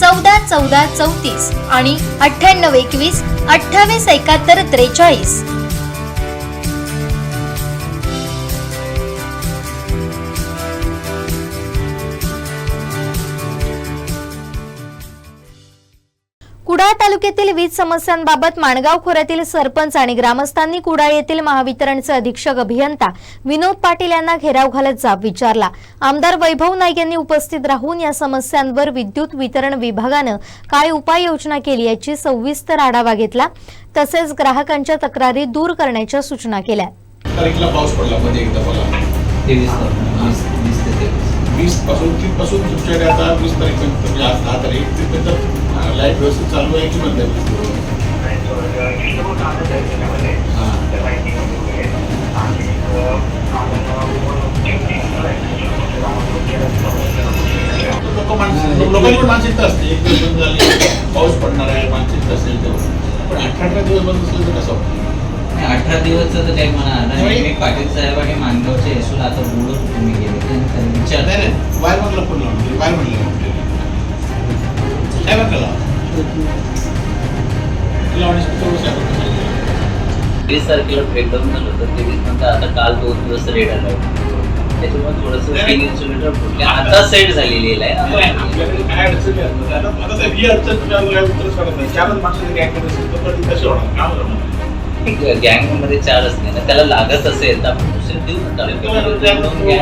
चौदा चौदा चौतीस आणि अठ्ठ्याण्णव एकवीस अठ्ठावीस एकाहत्तर त्रेचाळीस. कुडाळ तालुक्यातील वीज समस्यांबाबत माणगाव खोऱ्यातील सरपंच आणि ग्रामस्थांनी कुडाळ येथील महावितरणचे अधीक्षक अभियंता विनोद पाटील यांना घेराव घालत जाब विचारला. आमदार वैभव नाईक यांनी उपस्थित राहून या समस्यांवर विद्युत वितरण विभागानं काय उपाययोजना केली याची सविस्तर आढावा घेतला. तसेच ग्राहकांच्या तक्रारी दूर करण्याच्या सूचना केल्या. वीसपासून तीसपासून तुमच्याकडे आता वीस तारीख म्हणजे आज दहा तारीख तिथपर्यंत लाइट व्यवस्थित चालू आहे की बंद आहे? लोकांची मानसिकता असते. एक दिवस बंद झाली पाऊस पडणार आहे मानसिकता असेल पण अठरा अठरा दिवस बंद असलं तर कसं? होतं? अठरा दिवसचं तर काही म्हणा. नाही. पाटील साहेब आणि मानगावचे येसून आता बोलत तुम्ही गेले. त्यांनी नाही विचार नाही बाहेर मधला फोन लावून बाहेर म्हणलं साहेबांना लावा तुला वीस तारखेला ब्रेकडाऊन झालं होतं तेवीस नंतर आता काल दोन दिवस रेड आला त्याच्यामुळे थोडंसं. तीन इन्सुलेटर फुटले आता सेट झालेली आहे आपल्याकडे काय अडचणी? आता साहेब, ही अडचण काय. चारच माणसाची गॅंगमध्ये असेल तर कसे होणार? काय होणार? गँगमध्ये चार असते ना त्याला लागत असेल तर आपण दुसरे देऊ ना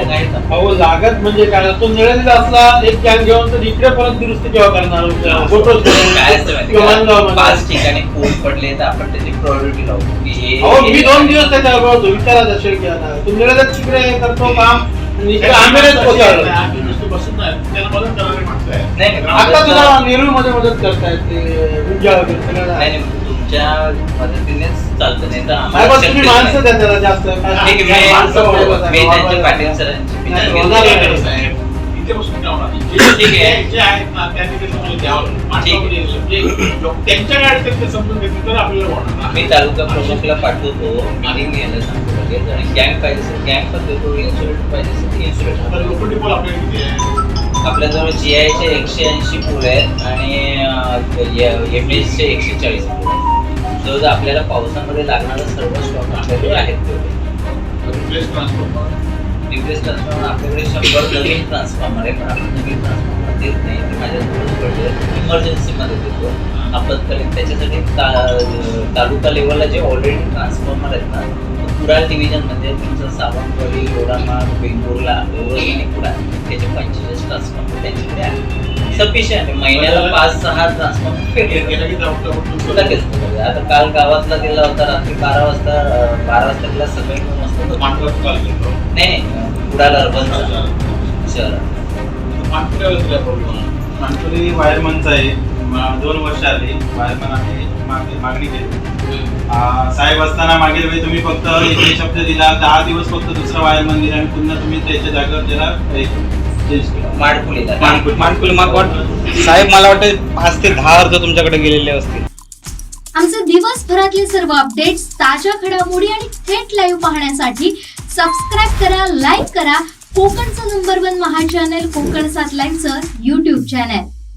गँग. अहो लागत म्हणजे काय? तो निळालेला असला एक कॅन घेऊन तर इकडे परत दुरुस्ती केव्हा करणार? फोटोज काय असतं? पाच ठिकाणी पोल पडले तर आपण त्याची प्रायोरिटी लावतो की हे अहो मी दोन दिवस त्याच्यावर होतो विचारायचं असेल की आता. तू निळाल्यात तिकडे करतो काम. आता तुला नेरूळमध्ये मदत करतायत ते ऊर्जा तुमच्या मदतीनेच चालतं नाही तर आम्हाला माणसं नाही. द्या त्याला जास्त ठीक आहे, माणसं मी-. त्यांच्या पाटील सरांची मी नाही, त्यांची- होणार काय नाही. करायचं साहेब? इथे बसून काय होणार? ठीक आहे. जे- जे आहेत ना, त्या ठिकाणी तुम्हाला द्यावं लागेल. माणसामध्ये जे- लोक- त्यांच्या गाडीत ते समजून घेतलं तर आपल्याला होणार ना. मी तालुका प्रमुखला पाठवतो मिटिंग घ्यायला सांगतो लगेच आणि गँग पाहिजे असेल गँग पाठवतो इन्सुलेट पाहिजे असेल तर आता इन्सुलेट लोखंडी पोल आपल्याकडे किती आहे? आपल्याजवळ जी आयचे एकशे ऐंशी पूल आहेत आणि एम चे एकशे चाळीस पूल आहेत जवळजवळ आपल्याला पावसामध्ये लागणारा सर्व स्टॉक आपल्याकडे आहेत तेवढे. रिप्लेस ट्रान्सफॉर्मर रिप्लेस ट्रान्सफॉर्मर आपल्याकडे शंभर नवीन ट्रान्सफॉर्मर आहे पण आपण नवीन ट्रान्सफॉर्मर देत नाही. ते माझ्याजवळच पडले. इमर्जन्सीमध्ये देतो. आपत्कालीन. त्याच्यासाठी ता तालुका लेवलला जे ऑलरेडी ट्रान्सफॉर्मर आहेत ना कुडाळ डिव्हिजनमध्ये तुमचं सावंतवाडी लोरामाळ बेंगूरला ओरस आणि कुडाळ त्याचे पंचेचाळीस ट्रान्सफॉर्मर त्यांच्याकडे आहे सफिशियंट महिन्याला पाच सहा ट्रान्सफॉर्मर लगेच. आता काल गावातला गेला होता रात्री बारा वाजता बारा वाजता गेला सकाळी दोन वाजता. नाही नाही कुडाळ अर्बनचा शहरात. वायरमनचा आहे दोन वर्ष आली. वायरमन आहे. मागणी मागणी केली साहेब असताना मागील वेळी तुम्ही फक्त इथे शब्द दिला. दहा दिवस फक्त दुसरा वायरमन दिला आणि पुन्हा तुम्ही त्याच्या जागेवर त्याला साहेब मला वाटतं पाच ते दहा अर्ज तुमच्याकडे गेलेले असतील. आमचे दिवसभरातले सर्व अपडेट्स ताज्या घडामोडी आणि थेट लाईव्ह पाहण्यासाठी सबस्क्राईब करा लाईक करा. कोकणचं नंबर वन महा चॅनल कोकण सात लाईनचं युट्यूब चॅनल